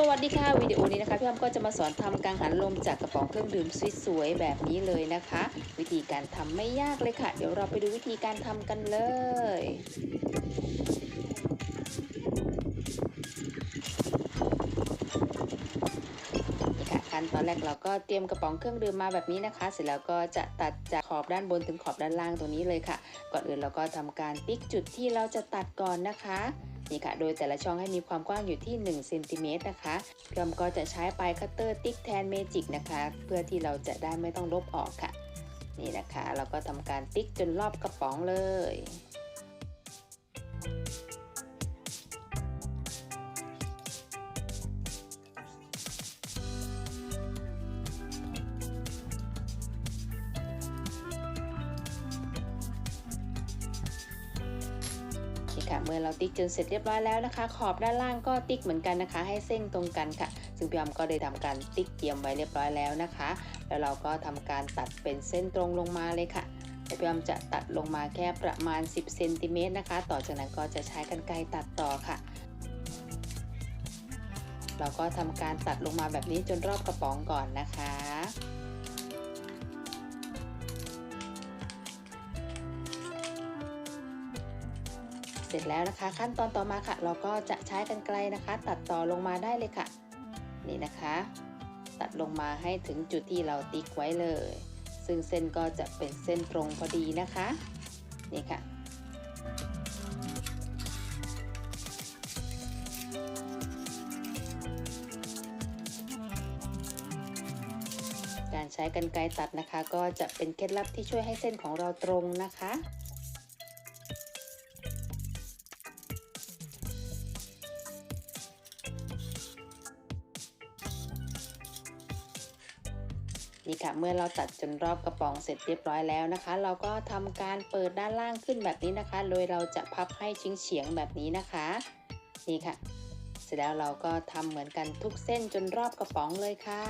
สวัสดีค่ะวิดีโอนี้นะคะพี่อ้อมก็จะมาสอนทำกังหันลมจากกระป๋องเครื่องดื่มสวยๆแบบนี้เลยนะคะ วิธีการทำไม่ยากเลยค่ะ เดี๋ยวเราไปดูวิธีการทำกันเลย นี่ค่ะขั้นตอนแรกเราก็เตรียมกระป๋องเครื่องดื่มมาแบบนี้นะคะ เสร็จแล้วก็จะตัดจากขอบด้านบนถึงขอบด้านล่างตัวนี้เลยค่ะ ก่อนอื่นเราก็ทำการติ๊กจุดที่เราจะตัดก่อนนะคะ นี่ค่ะ โดยแต่ละช่องให้มีความกว้างอยู่ที่1เซนติเมตรนะคะพี่อมก็จะใช้ปลายคัตเตอร์ติ๊กแทนเมจิกนะคะ เพื่อที่เราจะได้ไม่ต้องลบออกค่ะ นี่นะคะ เราก็ทำการติ๊กจนรอบกระป๋องเลย นี่ค่ะเมื่อเราติ๊กจนเสร็จเรียบร้อยแล้วนะคะ ขอบด้านล่างก็ติ๊กเหมือนกันนะคะ ให้เส้นตรงกันค่ะ ซึ่งพี่อมก็ได้ทำการติ๊กเตรียมไว้เรียบร้อยแล้วนะคะ แล้วเราก็ทำการตัดเป็นเส้นตรงลงมาเลยค่ะแต่พี่ออมจะตัดลงมาแค่ประมาณ 10เซนติเมตรนะคะ ต่อจากนั้นก็จะใช้กรรไกรตัดต่อค่ะเราก็ทำการตัดลงมาแบบนี้จนรอบกระป๋องก่อนนะคะ เสร็จแล้วนะคะ ขั้นตอนต่อมาค่ะ เราก็จะใช้กรรไกรนะคะ ตัดต่อลงมาได้เลยค่ะ นี่นะคะ ตัดลงมาให้ถึงจุดที่เราติ๊กไว้เลย ซึ่งเส้นก็จะเป็นเส้นตรงพอดีนะคะ นี่ค่ะการใช้กรรไกรตัดนะคะ ก็จะเป็นเคล็ดลับที่ช่วยให้เส้นของเราตรงนะคะ นี่ค่ะเมื่อเราตัดจนรอบกระป๋องเสร็จเรียบร้อยแล้วนะคะ เราก็ทำการเปิดด้านล่างขึ้นแบบนี้นะคะ โดยเราจะพับให้ชิงเฉียงแบบนี้นะคะ นี่ค่ะ เสร็จแล้วเราก็ทำเหมือนกันทุกเส้นจนรอบกระป๋องเลยค่ะ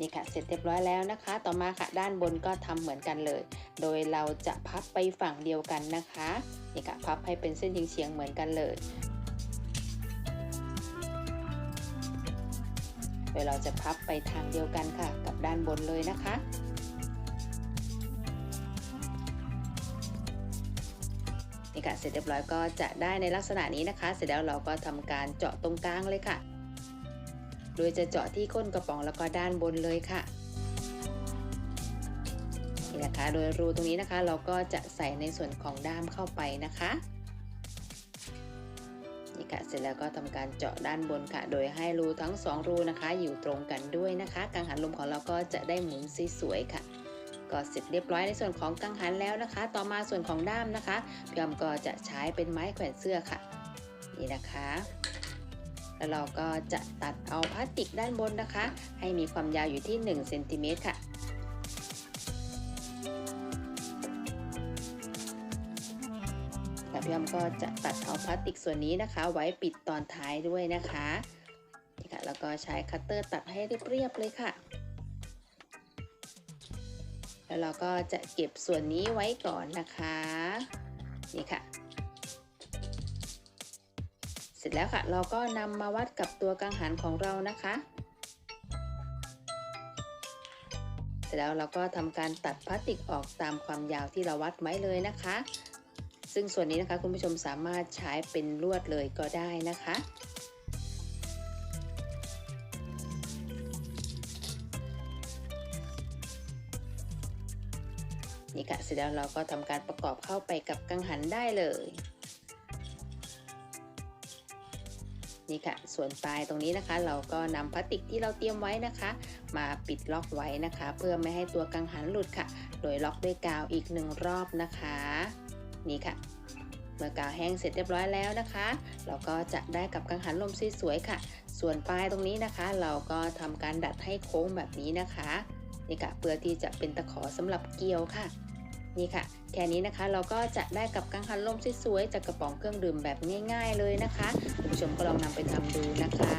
นี่ค่ะเสร็จเรียบร้อยแล้วนะคะ ต่อมาค่ะด้านบนก็ทำเหมือนกันเลย โดยเราจะพับไปฝั่งเดียวกันนะคะนี่ค่ะพับให้เป็นเส้นเฉียงๆเหมือนกันเลย โดยเราจะพับไปทางเดียวกันค่ะ กับด้านบนเลยนะคะนี่ค่ะเสร็จเรียบร้อยก็จะได้ในลักษณะนี้นะคะ เสร็จแล้วเราก็ทำการเจาะตรงกลางเลยค่ะ โดยจะเจาะที่ก้นกระป๋องแล้วก็ด้านบนเลยค่ะนี่นะคะโดยรูตรงนี้นะคะ เราก็จะใส่ในส่วนของด้ามเข้าไปนะคะนี่ค่ะเสร็จแล้วก็ทำการเจาะด้านบนค่ะ โดยให้รูทั้งสองรูนะคะ อยู่ตรงกันด้วยนะคะกังหันลมของเราก็จะได้หมุนสวยๆค่ะ ก็เสร็จเรียบร้อยในส่วนของกังหันแล้วนะคะ ต่อมาส่วนของด้ามนะคะพี่อมก็จะใช้เป็นไม้แขวนเสื้อค่ะ นี่นะคะ แล้วเราก็จะตัดเอาพลาสติกด้านบนนะคะ ให้มีความยาวอยู่ที่1เซนติเมตรค่ะแล้วพี่อ้อมก็จะตัดเอาพลาสติกส่วนนี้นะคะ ไว้ปิดตอนท้ายด้วยนะคะนี่ค่ะแล้วก็ใช้คัตเตอร์ตัดให้เรียบๆเลยค่ะ แล้วเราก็จะเก็บส่วนนี้ไว้ก่อนนะคะ นี่ค่ะ ร็จแล้วค่ะ เราก็นำมาวัดกับตัวกังหันของเรานะคะ เสร็จแล้วเราก็ทำการตัดพลาสติกออกตามความยาวที่เราวัดไว้เลยนะคะ ซึ่งส่วนนี้นะคะคุณผู้ชมสามารถใช้เป็นลวดเลยก็ได้นะคะนี่ค่ะเสร็จแล้วเราก็ทำการประกอบเข้าไปกับกังหันได้เลย นี่ค่ะ ส่วนปลายตรงนี้นะคะ เราก็นำพลาสติกที่เราเตรียมไว้นะคะ มาปิดล็อกไว้นะคะ เพื่อไม่ให้ตัวกังหันหลุดค่ะ โดยล็อกด้วยกาวอีกหนึ่งรอบนะคะ นี่ค่ะเมื่อกาวแห้งเสร็จเรียบร้อยแล้วนะคะ เราก็จะได้กับกังหันลมสวยๆค่ะ ส่วนปลายตรงนี้นะคะ เราก็ทำการดัดให้โค้งแบบนี้นะคะนี่ค่ะเพื่อที่จะเป็นตะขอสำหรับเกี่ยวค่ะ นี่ค่ะ แค่นี้นะคะเราก็จะได้กับกังหันลมสวยๆจากกระป๋องเครื่องดื่มแบบง่าย ๆ เลยนะคะคุณผู้ชมก็ลองนำไปทำดูนะคะ